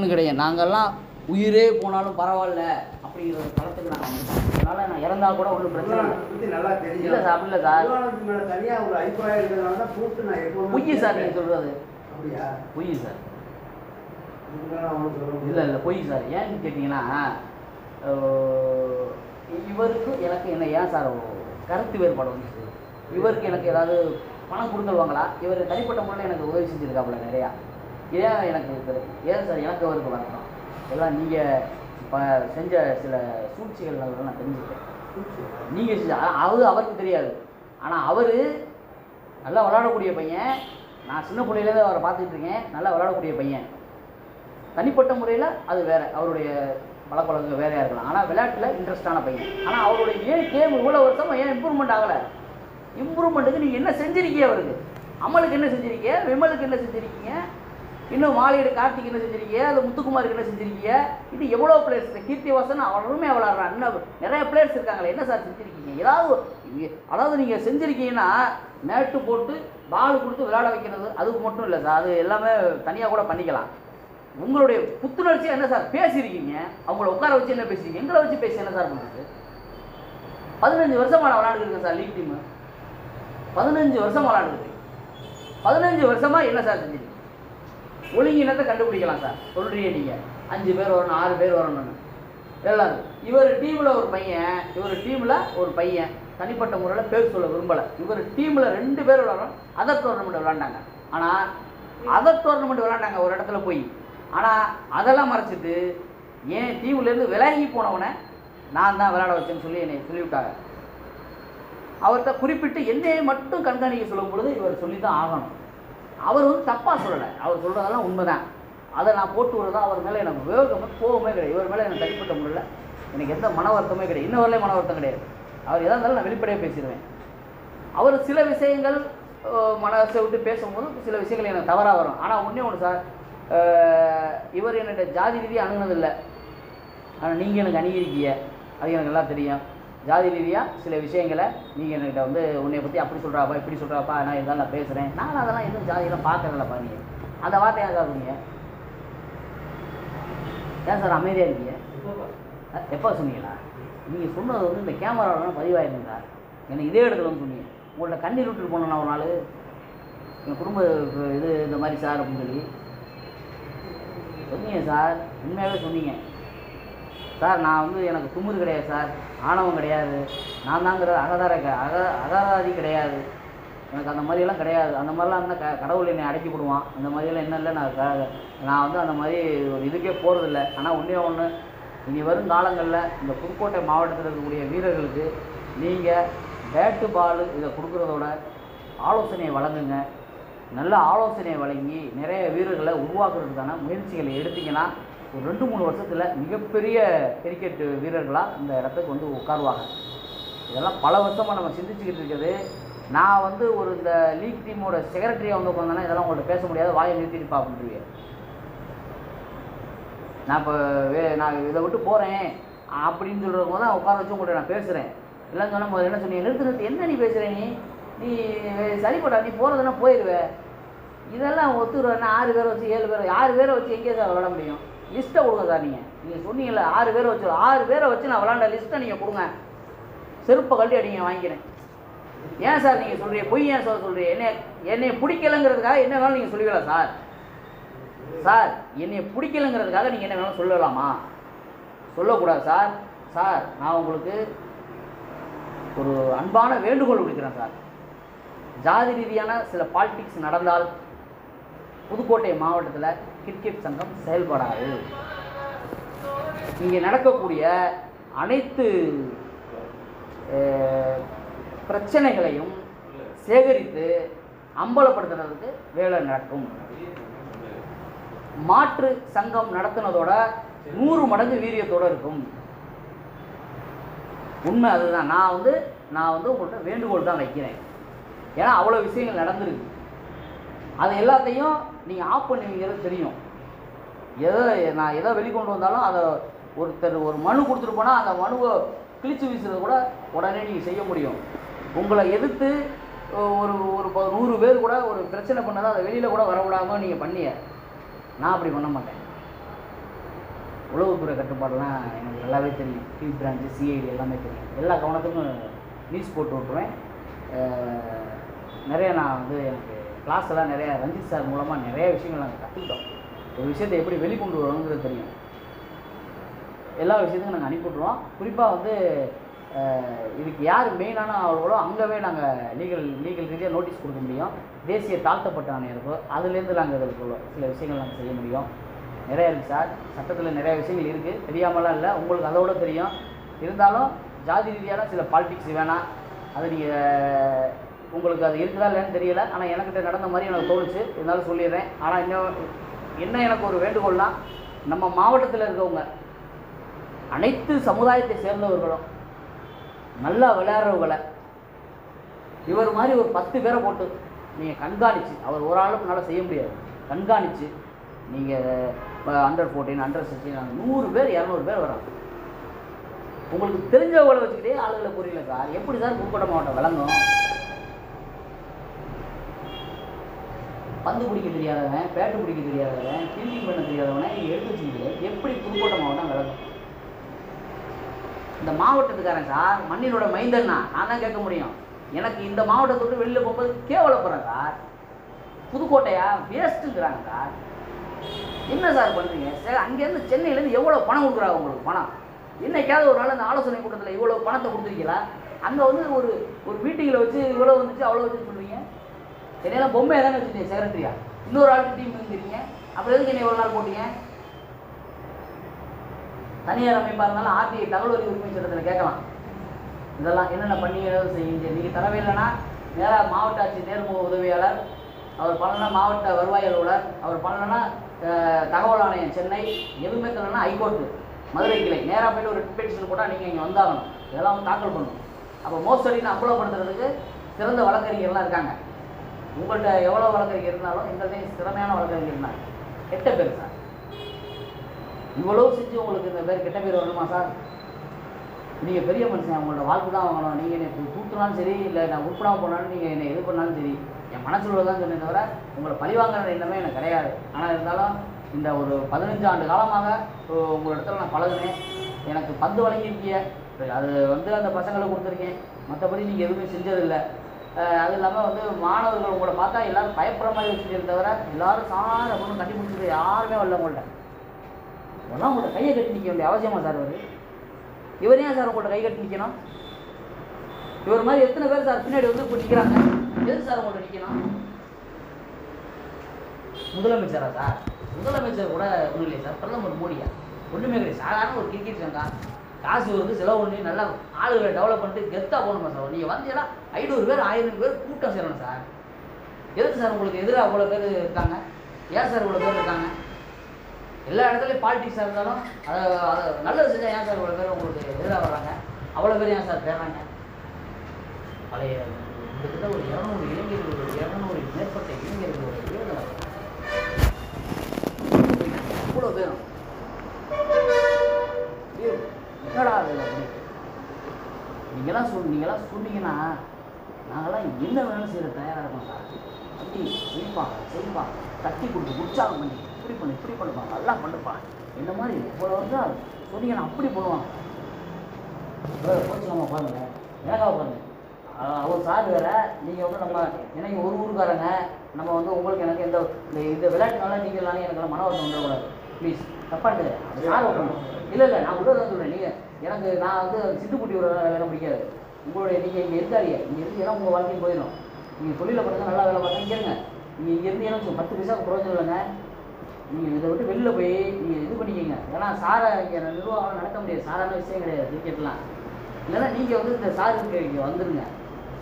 கிடையாது. நாங்கள்லாம் உயிரே போனாலும் பரவாயில்ல அப்படிங்கிற ஒரு நாங்கள் வந்துட்டோம். அதனால் நான் இறந்தா கூட ஒன்றும் பிரச்சனை இல்லை. நல்லா தெரியும். இல்லை சார் இல்லை சார். நிர்வாகத்து மேல தனியா ஒரு அபிப்பிராயம் இருக்கிறதுனால தான் கூப்பிட்டு நான் எப்பவுமே பொய் சார் நீங்கள் சொல்கிறது அப்படியா? பொய் சார். நான் இல்லை இல்லை பொய் சார். ஏன்னு கேட்டிங்கன்னா இவருக்கு எனக்கு என்ன ஏன் சார் கருத்து வேறுபாடு வந்துச்சு? இவருக்கு எனக்கு ஏதாவது பணம் கொடுத்துருவாங்களா? இவர் தனிப்பட்ட முறையில் எனக்கு உதவி செஞ்சுருக்காப்புல நிறையா. ஏன் எனக்கு ஏன் சார் எனக்கு அவருக்கு வரணும் எல்லாம் நீங்கள் இப்போ செஞ்ச சில சூழ்ச்சிகள் நான் தெரிஞ்சுக்கிட்டேன். நீங்கள் செஞ்ச அது அவருக்கு தெரியாது. ஆனால் அவர் நல்லா விளாடக்கூடிய பையன் நான் சின்ன பிள்ளையிலேருந்து அவரை பார்த்துட்டு இருக்கேன் நல்லா விளாடக்கூடிய பையன். தனிப்பட்ட முறையில் அது வேறு அவருடைய பழக்கவழக்கம் வேறையாக இருக்கலாம். ஆனால் விளையாட்டில் இன்ட்ரெஸ்டான பையன். ஆனால் அவருடைய ஏன் கேம் இவ்வளோ வருஷமா ஏன் இம்ப்ரூவ்மெண்ட் ஆகலை? இம்ப்ரூவ்மெண்ட்டுக்கு நீங்கள் என்ன செஞ்சிருக்கீங்க அவருக்கு? அமலுக்கு என்ன செஞ்சிருக்கீங்க? விமலுக்கு என்ன செஞ்சுருக்கீங்க? இன்னும் மாலையீடு கார்த்திக் என்ன செஞ்சிருக்கீங்க அது முத்துக்குமாருக்கு என்ன செஞ்சிருக்கீங்க இது எவ்வளோ பிளேயர்ஸ் கீர்த்திவாசன் அவருமே விளாட்றான் இன்னும் நிறைய பிளேயர்ஸ் இருக்காங்களே. என்ன சார் செஞ்சுருக்கீங்க? ஏதாவது அதாவது நீங்கள் செஞ்சுருக்கீங்கன்னா மேட்டு போட்டு பால் கொடுத்து விளையாட வைக்கிறது அதுக்கு மட்டும் இல்லை சார் அது எல்லாமே தனியாக கூட பண்ணிக்கலாம். உங்களுடைய புத்துணர்ச்சியாக என்ன சார் பேசியிருக்கீங்க? அவங்கள உட்கார வச்சு என்ன பேசுறீங்க? எங்களை வச்சு பேசி என்ன சார் பண்ணுறது பதினஞ்சு வருஷமா விளாண்டுருக்கேன் சார் லீக் டீமு பதினஞ்சு வருஷமா விளாண்டுருக்கு பதினஞ்சு வருஷமாக என்ன சார் செஞ்சிருக்கீங்க? ஒழுங்கினத்தை கண்டுபிடிக்கலாம் சார். சொல்றீங்க நீங்கள் அஞ்சு பேர் வரணும் ஆறு பேர் வரணும்னு. எல்லாரும். இவர் டீமில் ஒரு பையன் இவர் டீமில் ஒரு பையன். தனிப்பட்ட முறையில் பேர் சொல்ல விரும்பலை. இவர் டீமில் ரெண்டு பேர் விளாட்றோம் அதர் டோர்னமெண்ட் விளாண்டாங்க ஆனால் அதர் டோர்னமெண்ட் விளாண்டாங்க ஒரு இடத்துல போய். ஆனால் அதெல்லாம் மறைச்சிட்டு ஏன் டீம்லேருந்து விலகி போனவனை நான் தான் விளையாட வச்சேன்னு சொல்லி என்னை சொல்லிவிட்டாங்க. அவர்கிட்ட குறிப்பிட்டு என்னையை மட்டும் கண்காணிக்க சொல்லும் பொழுது இவர் சொல்லி தான் ஆகணும். அவர் வந்து தப்பாக சொல்லலை. அவர் சொல்கிறதெல்லாம் உண்மைதான். அதை நான் போட்டு விடுறதா அவர் மேலே எனக்கு விவேகமே கோவமே கிடையாது. இவர் மேலே எனக்கு தனிப்பட்ட முறையில் எனக்கு எந்த மன வருத்தமே கிடையாது. இன்ன வரலையும் மன வருத்தம் கிடையாது. அவர் எதாக இருந்தாலும் நான் வெளிப்படையாக பேசிடுவேன். அவர் சில விஷயங்கள் மனசை விட்டு பேசும்போது சில விஷயங்கள் எனக்கு தவறாக வரும். ஆனால் ஒன்றே ஒன்று சார் இவர் என்னோட ஜாதி ரீதியாக அணுகினதில்லை. ஆனால் நீங்கள் எனக்கு அணுகிருக்கீங்க அது எனக்கு நல்லா தெரியும். ஜாதி ரீதியாக சில விஷயங்களை நீங்கள் என்கிட்ட வந்து உன்னை பற்றி அப்படி சொல்கிறாப்பா இப்படி சொல்கிறாப்பா நான் இதெல்லாம் நான் பேசுகிறேன் நான் அதெல்லாம் எதுவும் ஜாதியெல்லாம் பார்க்கறதில்லப்பா நீங்கள் அந்த வார்த்தை ஆகாதுங்க சார் ஏன் சார் அமைதியாக இருக்கீங்க? எப்போ சொன்னீங்களா? நீங்கள் சொன்னது வந்து இந்த கேமராவில் பதிவாயிருங்க சார். எனக்கு இதே இடத்துல வந்து சொன்னீங்க. உங்கள்ட்ட கண்ணீர் விட்டுட்டு போனேன் ஒரு நாள் என் குடும்ப இது இந்த மாதிரி சார் அப்படின்னு சொல்லி. சொன்னீங்க சார். உண்மையாகவே சொன்னீங்க. சார் நான் வந்து எனக்கு குமுறு கிடையாது சார். ஆணவம் கிடையாது. நான் தாங்கிற அகதார அக அகராதி கிடையாது. எனக்கு அந்த மாதிரியெல்லாம் கிடையாது. அந்த மாதிரிலாம் இருந்தால் க கடவுள் என்னை அடக்கி விடுவான். அந்த மாதிரியெல்லாம் என்ன இல்லை நான் க நான் வந்து அந்த மாதிரி ஒரு இதுக்கே போகிறதில்ல ஆனால் ஒன்றே ஒன்று இனி வரும் காலங்களில் இந்த புதுக்கோட்டை மாவட்டத்தில் இருக்கக்கூடிய வீரர்களுக்கு நீங்கள் பேட்டு பால் இதை கொடுக்குறதோட ஆலோசனையை வழங்குங்க. நல்ல ஆலோசனை வழங்கி நிறைய வீரர்களை உருவாக்குறதுக்கான முயற்சிகளை எடுத்திங்கன்னா ஒரு ரெண்டு மூணு வருஷத்தில் மிகப்பெரிய கிரிக்கெட் வீரர்களாக இந்த இடத்துக்கு வந்து உட்காருவாங்க. இதெல்லாம் பல வருஷமாக நம்ம சிந்திச்சுக்கிட்டு இருக்குது நான் வந்து ஒரு இந்த லீக் டீமோட செக்ரட்டரியாக வந்து உட்காந்தேன்னா இதெல்லாம் உங்கள்கிட்ட பேச முடியாது வாயை நிறுத்திட்டு பார்ப்பீங்க நான் இப்போ வே நான் இதை விட்டு போகிறேன் அப்படின்னு சொல்கிறவங்க தான் உட்கார வச்சு உங்கள்கிட்ட நான் பேசுகிறேன் இல்லைன்னு சொன்னால் முதல்ல என்ன சொன்னீங்க? நிறுத்து நிறுத்து. என்ன நீ பேசுகிற நீ? நீ சரிப்படா நீ போகிறதுனா போயிடுவ இதெல்லாம் ஒத்துருவேன்னா ஆறு பேரை வச்சு ஏழு பேர் ஆறு பேரை வச்சு எங்கேயே சார் விளாட முடியும். லிஸ்ட்டை கொடுங்க சார் நீங்கள் நீங்கள் சொன்னீங்கல்ல ஆறு பேரை வச்சு ஆறு பேரை வச்சு நான் விளாண்ட லிஸ்ட்டை நீங்கள் கொடுங்க. செருப்பை கழட்டி அடிங்க வாங்கிக்கிறேன். ஏன் சார் நீங்கள் சொல்கிறீங்க பொய் ஏன் சார் சொல்கிறீங்க என்னை என்னை பிடிக்கலைங்கிறதுக்காக என்ன வேணாலும் நீங்கள் சொல்லுவீங்களா சார்? சார் என்னை பிடிக்கலைங்கிறதுக்காக நீங்கள் என்ன வேணாலும் சொல்லலாமா? சொல்லக்கூடாது சார். சார் நான் உங்களுக்கு ஒரு அன்பான வேண்டுகோள் விடுக்கிறேன் சார். ஜாதி ரீதியான சில பாலிடிக்ஸ் நடந்தால் புதுக்கோட்டை மாவட்டத்தில் கிரிக்கெட் சங்கம் செயல்படாது. இங்கே நடக்கக்கூடிய அனைத்து பிரச்சனைகளையும் சேகரித்து அம்பலப்படுத்துறதுக்கு வேலை நடக்கும். மாற்று சங்கம் நடத்தினதோட நூறு மடங்கு வீரியத்தோட இருக்கும். உண்மை அதுதான். நான் வந்து நான் வந்து உங்கள்கிட்ட வேண்டுகோள் தான் வைக்கிறேன். ஏன்னா அவ்வளோ விஷயங்கள் நடந்திருக்கு. அது எல்லாத்தையும் நீங்கள் ஆஃப் பண்ணுவீங்கிறது தெரியும். எதை நான் எதை வெளிக்கொண்டு வந்தாலும் அதை ஒருத்தர் ஒரு மனு கொடுத்துட்டு போனால் அந்த மனுவை கிழிச்சு வீசுறது கூட உடனே நீங்கள் செய்ய முடியும். உங்களை எதிர்த்து ஒரு ஒரு ப- நூறு பேர் கூட ஒரு பிரச்சனை பண்ணதை அதை வெளியில் கூட வரவிடாமல் நீங்கள் பண்ணிய. நான் அப்படி பண்ண மாட்டேன். உளவுத்துறை கட்டுப்பாடுலாம் எனக்கு நல்லாவே தெரியும். டி பிரான்ச்சு சிஐடி எல்லாமே தெரியும். எல்லா கவனத்துக்கும் நியூஸ் போட்டு விட்ருவேன் நிறைய நான் வந்து எனக்கு கிளாஸ் எல்லாம் நிறையா ரஞ்சித் சார் மூலமாக நிறைய விஷயங்கள் நாங்கள் கற்றுக்கிட்டோம் ஒரு விஷயத்தை எப்படி வெளிக்கொண்டு வரணுங்கிறது தெரியும். எல்லா விஷயத்துக்கும் நாங்கள் அனுப்பிவிட்ருவோம் குறிப்பாக வந்து இதுக்கு யார் மெயினான அவர்களோ அங்கவே நாங்கள் லீகல் லீகல் ரீதியாக நோட்டீஸ் கொடுக்க முடியும். தேசிய தாழ்த்தப்பட்ட ஆணையருக்கோ அதுலேருந்து நாங்கள் இதுக்கு சில விஷயங்கள் நாங்கள் செய்ய முடியும். நிறைய இருக்குது சார் சட்டத்தில் நிறைய விஷயங்கள் இருக்குது தெரியாமலாம் இல்லை. உங்களுக்கு அதோட தெரியும். இருந்தாலும் ஜாதி ரீதியான சில பாலிடிக்ஸ் வேணாம். அது நீங்கள் உங்களுக்கு அது இருக்குதா இல்லைன்னு தெரியல. ஆனால் எனக்கிட்ட நடந்த மாதிரி எனக்கு தோணுச்சு. இருந்தாலும் சொல்லிடுறேன். ஆனால் இன்னும் என்ன எனக்கு ஒரு வேண்டுகோள்னால் நம்ம மாவட்டத்தில் இருக்கவங்க அனைத்து சமுதாயத்தை சேர்ந்தவர்களும் நல்லா விளையாடுறவங்கள இவர் மாதிரி ஒரு பத்து பேரை போட்டு நீங்கள் கண்காணித்து அவர் ஒரு ஆளுக்கு நல்லா செய்ய முடியாது. கண்காணித்து நீங்கள் அண்டர் ஃபோர்டீன் அண்டர் சிக்ஸ்டீன் நூறு பேர் இரநூறு பேர் வராங்க உங்களுக்கு தெரிஞ்சவங்களை வச்சுக்கிட்டே ஆளுகளை புரியல சார் எப்படி சார்? கும்பட மாவட்டம் விளங்கும். பந்து பிடிக்க தெரியாதவன் பேட்டு பிடிக்க தெரியாதவன் ஃபீல்டிங் பண்ண தெரியாதவனை எடுத்து வச்சுக்கிட்டு எப்படி புதுக்கோட்டை மாவட்டம் விளக்கும் இந்த மாவட்டத்துக்காரன் சார் மண்ணினோட மைந்தன்னா நான். தான் கேட்க முடியும். எனக்கு இந்த மாவட்டத்தை விட்டு வெளியில் போகும்போது கேவலப்படுறேன் சார். புதுக்கோட்டையா? வேஸ்ட்டுங்கிறாங்க சார். என்ன சார் பண்ணுறீங்க சார் அங்கேருந்து சென்னையிலேருந்து எவ்வளோ பணம் கொடுக்குறாங்க உங்களுக்கு பணம்? என்னைக்காவது ஒரு நாள் அந்த ஆலோசனை கூட்டத்தில் இவ்வளோ பணத்தை கொடுத்துருக்கீங்களா? அங்கே வந்து ஒரு ஒரு மீட்டிங்கில் வச்சு இவ்வளோ வந்துச்சு அவ்வளோ வச்சு சொல்கிறீங்க என்னையெல்லாம் பொம்மை தானே வச்சுட்டீங்க செக்ரட்டரியா இன்னொரு ஆளுக்கு டீம் இருக்கிறீங்க அப்புறம் எதுக்கு என்ன ஒரு நாள் போட்டீங்க? தனியார் அமைப்பாக இருந்தாலும் ஆர்டிஐ தகவல் அறிவு உரிமை சட்டத்தில் கேட்கலாம். இதெல்லாம் என்னென்ன பண்ணி செய்யுங்க. நீங்கள் தரவே இல்லைன்னா நேராக மாவட்ட ஆட்சி நேர்முக உதவியாளர் அவர் பண்ணலன்னா மாவட்ட வருவாய் அலுவலர் அவர் பண்ணலன்னா தகவல் ஆணையம் சென்னை எதுவுமே தரலன்னா ஹைகோர்ட்டு மதுரை கிளை. நேராக போயிட்டு ஒரு பெட்டிஷன் போட்டால் நீங்கள் இங்கே வந்தாகணும். இதெல்லாம் தாக்கல் பண்ணணும் அப்போ மோசடின்னு அம்பலப்படுத்துறதுக்கு சிறந்த வழக்கறிஞர்லாம் இருக்காங்க. உங்கள்கிட்ட எவ்வளோ வழக்கறிஞர் இருந்தாலும் எங்கள்கிட்ட திறமையான வழக்கறிஞர் இருந்தாங்க. கெட்ட பேர் சார் இவ்வளவு செஞ்சு உங்களுக்கு இந்த பேர் கெட்ட பேர் வரணுமா சார்? நீங்கள் பெரிய மனுஷன் உங்களோட வாழ்க்கை தான் வாங்கணும். நீங்கள் என்னை தூத்துனாலும் சரி இல்லை நான் உட்படாமல் போனாலும் நீங்கள் என்னை இது பண்ணாலும் சரி என் மனசுல தான் சொன்னே தவிர உங்களை பழிவாங்கிற எண்ணமே எனக்கு கிடையாது. ஆனால் இருந்தாலும் இந்த ஒரு பதினஞ்சு ஆண்டு காலமாக இப்போ உங்கள் இடத்துல நான் பழகுனேன். எனக்கு பந்து வழங்கியிருக்கீங்க. அது வந்து அந்த பசங்களை கொடுத்துருக்கேன். மற்றபடி நீங்கள் எதுவுமே செஞ்சதில்லை. அது இல்லாமல் வந்து மாணவர்கள் உங்களை பார்த்தா எல்லாரும் பயப்படுற மாதிரி வச்சுட்டு தவிர எல்லாரும் சார் அப்படின்னு கட்டி பிடிச்சிட்டு யாருமே வரல உங்கள்கிட்ட அதெல்லாம் உங்கள்கிட்ட கையை கட்டி நிற்க வேண்டிய அவசியமா சார் அவர் இவர் ஏன் சார் உங்கள்கிட்ட கை கட்டி நிற்கணும் இவர் மாதிரி எத்தனை பேர் சார் பின்னாடி வந்து இப்போ நிற்கிறாங்க எது சார் உங்கள்கிட்ட நிற்கணும் முதலமைச்சரா சார்? முதலமைச்சர் கூட ஒன்றும் இல்லையா சார். பிரதமர் மோடியா? ஒன்றுமே கிடையாது. சாதாரண ஒரு கிரிக்கெட் சங்கா காசு வந்து செலவு பண்ணி நல்லா ஆளுகளை டெவலப் பண்ணிட்டு கெத்தாக போகணுமா சார்? நீங்கள் வந்தீங்கன்னா ஐநூறு பேர் ஆயிரம் பேர் கூட்டம் சேரணும் சார். எதுக்கு சார் உங்களுக்கு எதிராக அவ்வளோ பேர் இருக்காங்க? ஏன் சார் இவ்வளோ பேர் இருக்காங்க? எல்லா இடத்துலையும் பாலிடிக்ஸாக இருந்தாலும் அதை அதை நல்லது செஞ்சால் ஏன் சார் இவ்வளோ பேர் உங்களுக்கு எதிராக வராங்க? அவ்வளோ பேர் ஏன் சார் தேடுறாங்க பழைய கிட்டத்தட்ட ஒரு இரநூறு இளைஞர்கள் ஒரு இரநூறு மேற்பட்ட இளைஞர்கள் ஒரு விருதுகளை அவ்வளோ பேரும் ஐயோ, என்னடா அது அப்படி நீங்களாம் சொல் நீங்களாம் சொன்னீங்கன்னா நாங்களாம் என்ன வேணாலும் செய்ய தயாராக இருக்கோம் சார் அப்படி செய்வாங்க செய்வாங்க தட்டி கொடுத்து உற்சாகம் பண்ணி. இப்படி பண்ணு இப்படி பண்ணுவாங்க நல்லா பண்ணுப்பா. இந்த மாதிரி? இவ்வளோ வந்து சொன்னீங்கன்னா அப்படி பண்ணுவாங்க கோச்சிக்காம பாருங்க. வேகாவை பாருங்க. அவர் சார் வேற நீங்கள் வந்து நம்ம எனக்கு ஒரு ஊருக்காரங்க. நம்ம வந்து உங்களுக்கு எனக்கு எந்த இந்த இந்த விளையாட்டுனால நீங்கள் நானே எனக்கு மன வருத்தம் வந்துடக்கூடாது. ப்ளீஸ் தப்பாண்டு சார் பண்ணணும் இல்லை. இல்லை நான் தான் சொல்கிறேன் நீங்கள் எனக்கு நான் வந்து சிட்டுக்குட்டி ஒரு வேலை பிடிக்காது. உங்களுடைய நீங்கள் இங்கே இருக்காதீங்க. இங்கே இருந்தீங்கன்னா உங்கள் வாழ்க்கையும் போயிடும். நீங்கள் தொழிலை பண்ணுங்க நல்லா வேலை பார்த்தா இங்கே இருங்க. நீங்கள் இருந்தீங்கன்னா பத்து பைசாவுக்கு பிரயோஜனம் இல்லைங்க நீங்கள் இதை விட்டு வெளில போய் நீங்கள் இது பண்ணிக்கோங்க. ஏன்னா சாரை இங்கே நிர்வாகம் நடக்க முடியாது. சாரான விஷயம் கிடையாது. கிரிக்கெட்லாம் இல்லைன்னா நீங்கள் வந்து இந்த சாருக்கு இங்கே வந்துடுங்க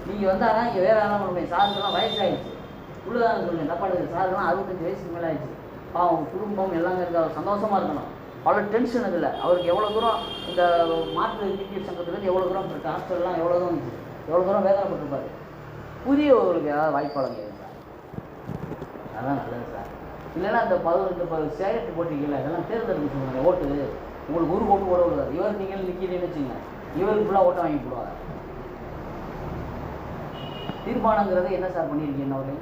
நீங்கள் வந்தால் இங்கே வேறு யாரும் பண்ண முடியும் சாருக்கெல்லாம் வயசாகிடுச்சு உள்ளதான் சொல்லுங்கள் தப்பாடு சாருக்கெல்லாம் அறுபத்தஞ்சு வயசுக்கு மேலே ஆயிடுச்சு. பாவம் குடும்பம் எல்லாமே இருக்கு? அவர் சந்தோஷமாக இருக்கணும். அவ்வளோ டென்ஷன் இதில் அவருக்கு எவ்வளோ தூரம் இந்த மாற்று கிரிக்கெட் சங்கத்துலேருந்து எவ்வளோ தூரம் இருக்குது ஹாஸ்டல்லாம் எவ்வளோ தூரம் இருந்துச்சு எவ்வளோ தூரம் வேதனைப்பட்டிருப்பாரு? புதிய ஒரு வாய்ப்பு வழங்குங்க. அதான் நல்லது சார். இல்லைன்னா இந்த பதினெட்டு இப்போ சேகரிட்டு போட்டிருக்கீங்களா இதெல்லாம் தேர்ந்தெடுக்க சொல்லுங்கள் ஓட்டு. உங்களுக்கு ஒரு ஓட்டு ஓட விடுவார் இவர் நீங்கள் நிற்கிறீங்கன்னு வச்சுங்க இவருக்கு ஃபுல்லாக ஓட்டை வாங்கி போடுவார் தீர்மானங்கிறத என்ன சார் பண்ணியிருக்கீங்க அவரு?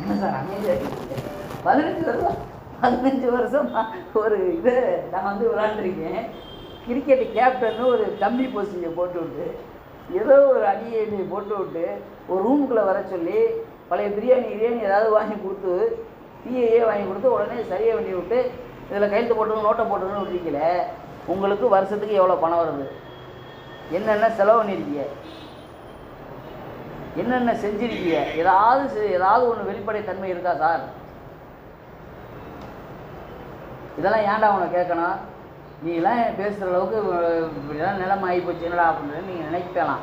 என்ன சார் அமைதியாக பதினஞ்சு வருஷம் பதினஞ்சு வருஷம் ஒரு இது நான் வந்து விளாண்டுருக்கேன். கிரிக்கெட்டு கேப்டன்னு ஒரு தம்பி போஸ்டிங்கை போட்டு விட்டு ஏதோ ஒரு அடியை போட்டு விட்டு ஒரு ரூமுக்குள்ளே வர சொல்லி பழைய பிரியாணி கிரியாணி ஏதாவது வாங்கி கொடுத்து டீயே வாங்கி கொடுத்து உடனே சரியாக வேண்டி விட்டு இதில் கையெழுத்து போட்டு நோட்டை போட்டுன்னு விட்டுருக்கீங்கள உங்களுக்கு வருஷத்துக்கு எவ்வளோ பணம் வருது? என்னென்ன செலவு பண்ணியிருக்கீங்க? என்னென்ன செஞ்சிருக்கீங்க? ஏதாவது செ- ஏதாவது ஒன்று வெளிப்படைத்தன்மை இருக்கா சார்? இதெல்லாம் ஏன்டா அவனை கேட்கணும்? நீலாம் பேசுகிற அளவுக்கு அஹ், இப்படிலாம் நிலைமை ஆகி போச்சு. என்னடா அப்படின்னு நீங்கள் நினைக்கலாம்.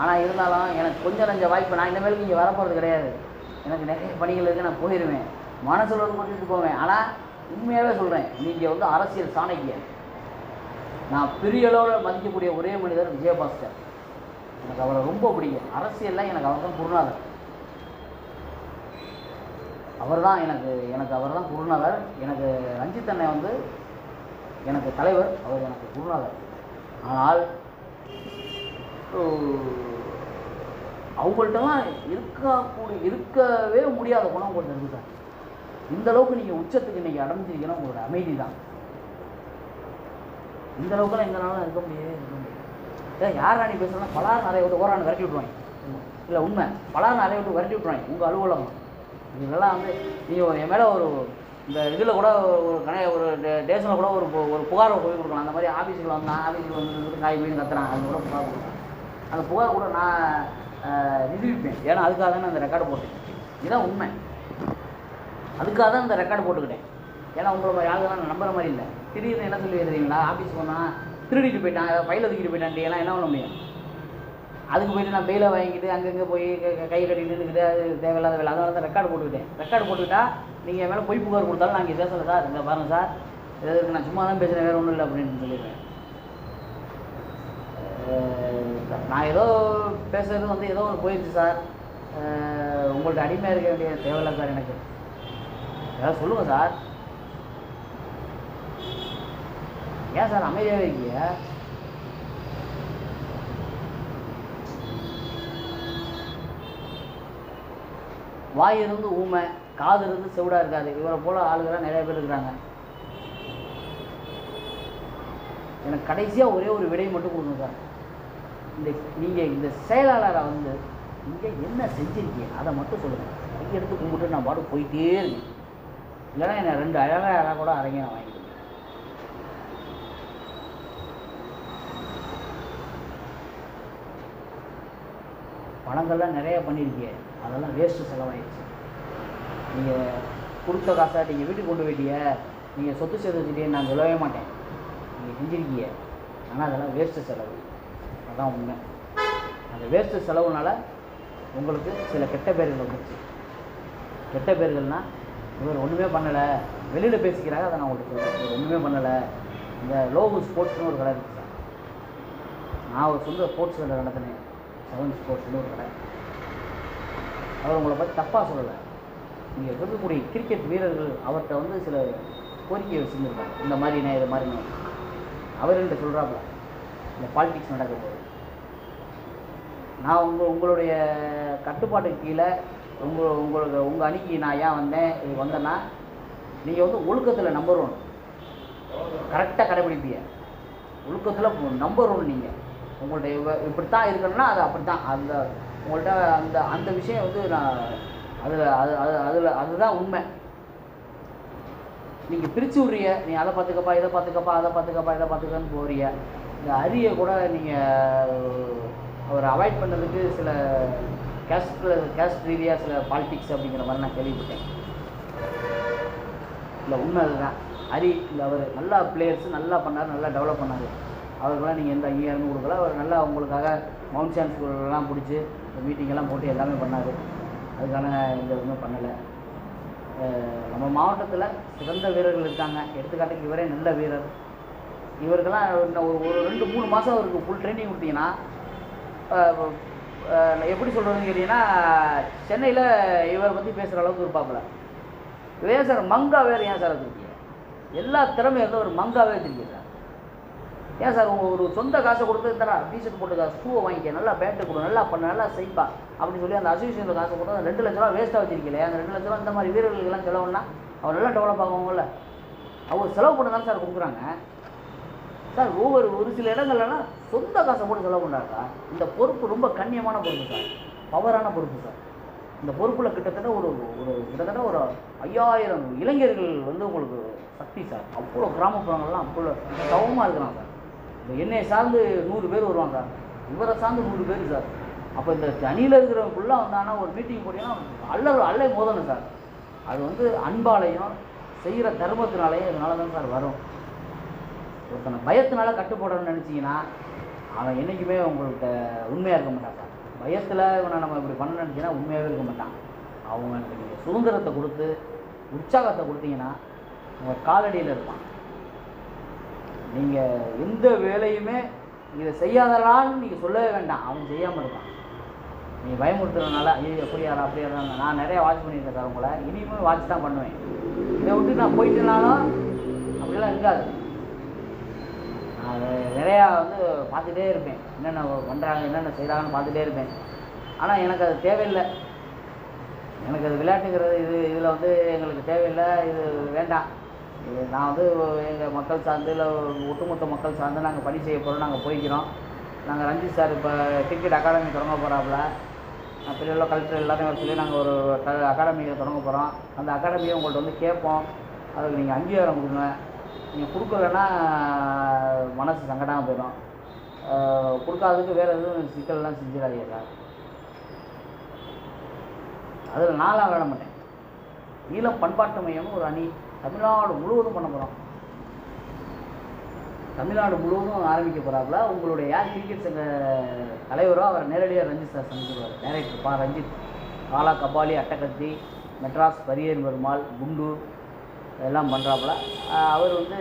ஆனால் இருந்தாலும் எனக்கு கொஞ்சம் நஞ்ச வாய்ப்பு நான் இனிமேலுக்கு இங்கே வரப்போகிறது கிடையாது. எனக்கு நிறைய பணிகள் இருக்குது நான் போயிடுவேன் மனசில் ஒரு மட்டும் போவேன். ஆனால் உண்மையாகவே சொல்கிறேன் நீங்கள் வந்து அரசியல் சாணக்கிய நான் பெரிய அளவில் மதிக்கக்கூடிய ஒரே மனிதர் விஜயபாஸ்கர். எனக்கு அவரை ரொம்ப பிடிக்கும். அரசியலில் எனக்கு அவர் தான் குருநாதர். அவர் தான் எனக்கு எனக்கு அவர் தான் குருநாதர். எனக்கு ரஞ்சித் அண்ணன் வந்து எனக்கு தலைவர் அவர் எனக்கு குருநாதர். ஆனால் அவங்கள்ட்டலாம் இருக்கக்கூடிய இருக்கவே முடியாத குணம் உங்கள்ட்ட இருக்குது சார். இந்த அளவுக்கு நீங்கள் உச்சத்துக்கு இன்றைக்கி அடைஞ்சிருக்கீங்கன்னா உங்களோட அமைதி தான் இந்த அளவுக்குலாம் எங்களால இருக்க முடியவே இருக்க முடியாது. ஏன் யார் அணி பேசுகிறா பலார் நிறைய விட்டு ஓரான விரட்டி விட்ருவாங்க இல்லை உண்மை. பலார் நிறைய விட்டு விரட்டி விட்ருவாங்க உங்கள் அலுவலகம். இதெல்லாம் வந்து நீங்கள் என் மேலே ஒரு இந்த இதில் கூட ஒரு கணே ஒரு டேஷனில் கூட ஒரு ஒரு புகாரை போய் கொடுக்கலாம். அந்த மாதிரி ஆஃபீஸுக்கு வந்தான் ஆஃபீஸுக்கு வந்து காய் போய் கத்துறான் அது கூட புகார் கொடுக்கலாம். அந்த புகார் கூட நான் நிரூபிப்பேன். ஏன்னா அதுக்காக தான் அந்த ரெக்கார்டு போட்டேன் இதுதான் உண்மை. அதுக்காக தான் இந்த ரெக்கார்டு போட்டுக்கிட்டேன். ஏன்னா உங்களை மாதிரி ஆளுங்கெல்லாம் நான் நம்புற மாதிரி இல்லை. திடீர்னு என்ன சொல்லி தெரியுங்களா ஆஃபீஸ் போனால் திருடிட்டு போயிட்டான் ஃபைல் ஒதுக்கிட்டு போயிட்டான் எல்லாம் என்ன பண்ண முடியும்? அதுக்கு போயிட்டு நான் பெயிலை வாங்கிட்டு அங்கங்கே போய் க- கை கட்டிட்டு நின்றுக்கிட்டு அது தேவையில்லாத வேலை. அதனால தான் ரெக்கார்டு போட்டுக்கிட்டேன். ரெக்கார்டு போட்டுக்கிட்டா நீங்கள் என் மேலே பொய் புகார் கொடுத்தாலும் நான் இங்கே பேசலை சார் இங்கே பாருங்கள் சார் இதற்கு நான் சும்மா தான் பேசுகிறேன் வேறு ஒன்றும் இல்லை அப்படின்னு சொல்லிடுறேன். நான் ஏதோ பேசுறது வந்து ஏதோ ஒன்று போயிடுச்சு சார் உங்கள்கிட்ட உங்கள்ட்ட அடிமையாக இருக்க வேண்டிய தேவையில்லை சார் எனக்கு. ஏதாவது சொல்லுங்கள் சார் ஏன் சார் அமைதியாக இருக்கீங்க? வாய் இருந்து ஊமை காது இருந்து செவிடாக இருக்காது. இவரை போல் ஆளுகளாக நிறைய பேர் இருக்கிறாங்க. எனக்கு கடைசியாக ஒரே ஒரு விடை மட்டும் கொடுங்க சார் இந்த நீங்கள் இந்த செயலாளரை வந்து இங்கே என்ன செஞ்சிருக்கீங்க அதை மட்டும் சொல்லுங்கள் கையை எடுத்து கும்பிட்டு நான் பாட்டு போயிட்டே இருக்கேன். இல்லைன்னா என்னை ரெண்டு அழகாக அழகாக கூட அரங்க நான் வாங்கிக்கிறேன் பணங்கள்லாம் நிறைய பண்ணியிருக்கீங்க அதெல்லாம் வேஸ்ட்டு செலவாயிடுச்சு. நீங்கள் கொடுத்த காசை நீங்கள் வீட்டுக்கு கொண்டு போயிட்டிய. நீங்கள் சொத்து சேர்த்து வச்சுட்டே நான் சொல்லவே மாட்டேன். நீங்கள் செஞ்சிருக்கீங்க ஆனால் அதெல்லாம் வேஸ்ட்டு செலவு. அதுதான் உண்மை. அந்த வேஸ்ட்டு செலவுனால் உங்களுக்கு சில கெட்ட பேர்கள் வந்துச்சு. கெட்ட பேர்கள்னால் இவர் ஒன்றுமே பண்ணலை. வெளியில் பேசிக்கிறாங்க அதை நான் உங்களுக்கு சொல்கிறேன் இவர் ஒன்றுமே பண்ணலை. இந்த லோகு ஸ்போர்ட்ஸ்னு ஒரு கடை இருக்குது சார். நான் ஒரு சொந்த ஸ்போர்ட்ஸ் கடை நடத்தினேன். செவன் ஸ்போர்ட்ஸ்னு ஒரு கடை. அவர் உங்களை பற்றி தப்பாக சொல்லலை. நீங்கள் இருக்கக்கூடிய கிரிக்கெட் வீரர்கள் அவர்கிட்ட வந்து சில கோரிக்கை வச்சுருந்துருக்காங்க இந்த மாதிரி நான் இது மாதிரி நான் அவர் சொல்கிறாப்புல இந்த பாலிடிக்ஸ் நடக்க நான் உங்கள் உங்களுடைய கட்டுப்பாட்டுக்கு கீழே உங்கள் உங்களுக்கு உங்கள் அணிக்கு நான் ஏன் வந்தேன் இது வந்தேன்னா நீங்கள் வந்து ஒழுக்கத்தில் நம்பர் ஒன் கரெக்டாக கடைபிடிப்பீங்க ஒழுக்கத்தில் நம்பர் ஒன் நீங்கள் உங்கள்ட்ட இவ- இப்படித்தான் இருக்கணும்னா அது அப்படி தான் அந்த உங்கள்கிட்ட அந்த அந்த விஷயம் வந்து நான் அதில் அது அது அதில் அதுதான் உண்மை நீங்கள் பிரித்து விட்றிய நீ அதை பார்த்துக்கப்பா இதை பார்த்துக்கப்பா அதை பார்த்துக்கப்பா இதை பார்த்துக்கன்னு போகிறீங்க இந்த அரிய கூட நீங்கள் அவரை அவாய்ட் பண்ணுறதுக்கு சில கேஸ்ட் கேஸ்ட் ரீதியாக சில பாலிடிக்ஸ் அப்படிங்கிற மாதிரி நான் கேள்விப்பட்டேன். இல்லை உண்மை அதுதான். ஹரி இல்லை அவர் நல்லா பிளேயர்ஸ் நல்லா பண்ணார் நல்லா டெவலப் பண்ணார். அவருக்கெல்லாம் நீங்கள் எந்த அங்கீகாரமும் கொடுக்கல. அவர் நல்லா அவங்களுக்காக மவுண்ட் சான் ஸ்கூல்லாம் பிடிச்சி இந்த மீட்டிங்கெல்லாம் போட்டு எல்லாமே பண்ணார். அதுக்கான இந்த எதுவுமே பண்ணலை. நம்ம மாவட்டத்தில் சிறந்த வீரர்கள் இருக்காங்க. எடுத்துக்காட்டுக்கு இவரே நல்ல வீரர். இவருக்கெல்லாம் இன்னும் ஒரு ஒரு ரெண்டு மூணு மாதம் அவருக்கு ஃபுல் ட்ரைனிங் கொடுத்தீங்கன்னா எப்படி சொல்கிறதுன்னு கேட்டிங்கன்னா சென்னையில் இவரை பற்றி பேசுகிற அளவுக்கு இருப்பாப்புல. ஏன் சார் மங்கா வேறு ஏன் சார் வச்சுருக்கீங்க? எல்லா திறமையும் இருந்தால் ஒரு மங்காவே வச்சுருக்கீங்க சார். ஏன் சார் உங்கள் ஒரு சொந்த காசை கொடுத்து தரா டிஷர்ட் போட்டுக்கா ஷூவை வாங்கிக்க நல்லா பேண்ட்டு கொடு நல்லா பண்ண நல்லா செய்ப்பா அப்படின்னு சொல்லி அந்த அசோசியேஷன் காசை கொடுத்து அந்த ரெண்டு லட்ச ரூபா வேஸ்ட்டாக வச்சிருக்கீங்களே அந்த ரெண்டு லட்ச ரூபா இந்த மாதிரி வீரர்களுக்கெல்லாம் செலவுன்னா அவர் நல்லா டெவலப் ஆகும்ல. அவர் செலவு பண்ண தான் சார் கொடுக்குறாங்க. சார் ஒவ்வொரு ஒரு சில இடங்கள்லாம் சொந்த காசை போட்டு செலவு பண்ணுறாங்க இந்த பொறுப்பு ரொம்ப கண்ணியமான பொறுப்பு சார். பவரான பொறுப்பு சார். இந்த பொறுப்பில் கிட்டத்தட்ட ஒரு ஒரு கிட்டத்தட்ட ஒரு ஐயாயிரம் இளைஞர்கள் வந்து உங்களுக்கு சக்தி சார். அவ்வளோ கிராமப்புறங்கள்லாம் அவ்வளோ தவமாக இருக்கிறாங்க சார். இந்த என்னை சார்ந்து நூறு பேர் வருவாங்க சார். இவரை சார்ந்து நூறு பேர் சார். அப்போ இந்த தனியில் இருக்கிறவங்க ஃபுல்லாக வந்தாங்கன்னா ஒரு மீட்டிங் போட்டிங்கன்னா அல்ல அல்ல மோதணும் சார். அது வந்து அன்பாலையும் செய்கிற தர்மத்தினாலேயும் இதனால தான் சார் வரும். ஒருத்தனை பயத்தினால கட்டுப்படணும்னு நினச்சிங்கன்னா அவன் என்றைக்குமே உங்கள்கிட்ட உண்மையாக இருக்க மாட்டான் சார். பயத்தில் இவனை நம்ம இப்படி பண்ண நினச்சிங்கன்னா உண்மையாகவே இருக்க மாட்டான். அவங்களுக்கு நீங்கள் சுதந்திரத்தை கொடுத்து உற்சாகத்தை கொடுத்தீங்கன்னா உங்கள் காலடியில் இருப்பான். நீங்கள் எந்த வேலையுமே இதை செய்யாதலான்னு நீங்கள் சொல்லவே வேண்டாம். அவன் செய்யாமல் இருப்பான். நீங்கள் பயமுறுத்துறதுனால ஐயோ எப்படியாரா அப்படியாரா நான் நிறைய வாட்ச் பண்ணியிருக்கேன் சார் உங்களை. இனிமேல் வாட்ச் தான் பண்ணுவேன். இதை விட்டு நான் போயிட்டுனாலும் அப்படிலாம் இருக்காது. அதை நிறையா வந்து பார்த்துட்டே இருப்பேன். என்னென்ன பண்ணுறாங்க என்னென்ன செய்கிறாங்கன்னு பார்த்துட்டே இருப்பேன். ஆனால் எனக்கு அது தேவையில்லை. எனக்கு அது விளையாட்டுங்கிறது இது இதில் வந்து எங்களுக்கு தேவையில்லை. இது வேண்டாம். இது நான் வந்து எங்கள் மக்கள் சார்ந்து இல்லை ஒட்டுமொத்த மக்கள் சார்ந்து நாங்கள் பணி செய்ய போகிறோம் நாங்கள் போய்க்கிறோம். நாங்கள் ரஞ்சித் சார் இப்போ கிரிக்கெட் அகாடமி தொடங்க போகிறாப்புல பெரிய கல்ச்சர் எல்லாத்தையும் வர சொல்லி நாங்கள் ஒரு அகாடமியை தொடங்க போகிறோம் அந்த அகாடமியை உங்கள்கிட்ட வந்து கேட்போம். அதுக்கு நீங்கள் அங்கீகாரம் கொடுங்க. நீங்கள் கொடுக்கலன்னா மனசு சங்கடமாக போயிடும். கொடுக்காததுக்கு வேறு எதுவும் சிக்கல்லாம் செஞ்சிடாதீங்க சார். அதில் நாளாக விட மாட்டேன். ஈழம் பண்பாட்டு மையம்னு ஒரு அணி தமிழ்நாடு முழுவதும் பண்ண போகிறோம் தமிழ்நாடு முழுவதும் ஆரம்பிக்க போகிறாப்புல உங்களுடைய யார் கிரிக்கெட் சங்க தலைவரோ அவர் நேரடியாக ரஞ்சித் சார் சந்திச்சிருவார். டேரக்டர் பா ரஞ்சித். காலா கபாலி அட்டகத்தி மெட்ராஸ் பரியன் பெருமாள் குண்டு எல்லாம் பண்ணுறாப்புல அவர் வந்து